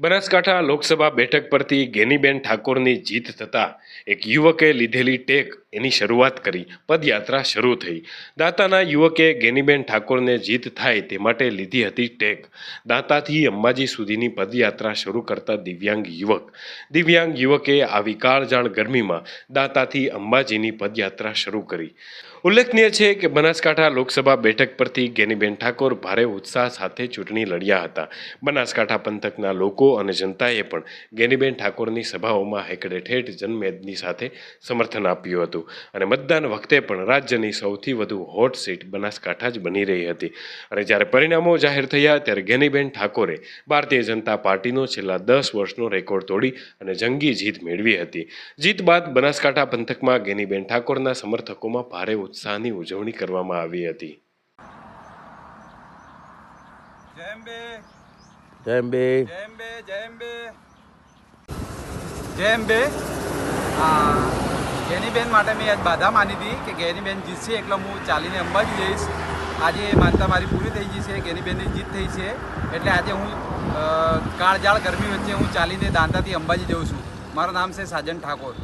બનાસકાંઠા લોકસભા બેઠક પરથી ગેનીબેન ઠાકોરની જીત થતાં એક યુવકે લીધેલી ટેક એની શરૂઆત કરી, પદયાત્રા શરૂ થઈ. દાતાના યુવકે ગેનીબેન ઠાકોરને જીત થાય તે માટે લીધી હતી ટેક. દાતાથી અંબાજી સુધીની પદયાત્રા શરૂ કરતા દિવ્યાંગ યુવક. દિવ્યાંગ યુવકે આવી કાળજાળ ગરમીમાં દાતાથી અંબાજીની પદયાત્રા શરૂ કરી. ઉલ્લેખનીય છે કે બનાસકાંઠા લોકસભા બેઠક પરથી ગેનીબેન ઠાકોર ભારે ઉત્સાહ સાથે ચૂંટણી લડ્યા હતા. બનાસકાંઠા પંથકના લોકો અને જનતાએ પણ ગેનીબેન ઠાકોરની સભાઓમાં હેકડે ઠેઠ જનમેદની સાથે સમર્થન આપ્યું હતું. અને મતદાન વખતે પણ રાજ્યની સૌથી વધુ હોટ સીટ બનાસકાંઠા જ બની રહી હતી. અને જ્યારે પરિણામો જાહેર થયા ત્યારે ગેનીબેન ઠાકોરે ભારતીય જનતા પાર્ટીનો છેલ્લા દસ વર્ષનો રેકોર્ડ તોડી અને જંગી જીત મેળવી હતી. જીત બાદ બનાસકાંઠા પંથકમાં ગેનીબેન ઠાકોરના સમર્થકોમાં ભારે ઉત્સાહની ઉજવણી કરવામાં આવી હતી. જય અંબે આ ગેનીબેન માટે મેં આજ બાધા માની હતી કે ગેનીબેન જીતશે એટલે હું ચાલીને અંબાજી જઈશ. આજે માનતા મારી પૂરી થઈ ગઈ છે, ગેનીબેનની જીત થઈ છે. એટલે આજે હું કાળજાળ ગરમી વચ્ચે હું ચાલીને દાંતાથી અંબાજી જઉં છું. મારું નામ છે સાજન ઠાકોર.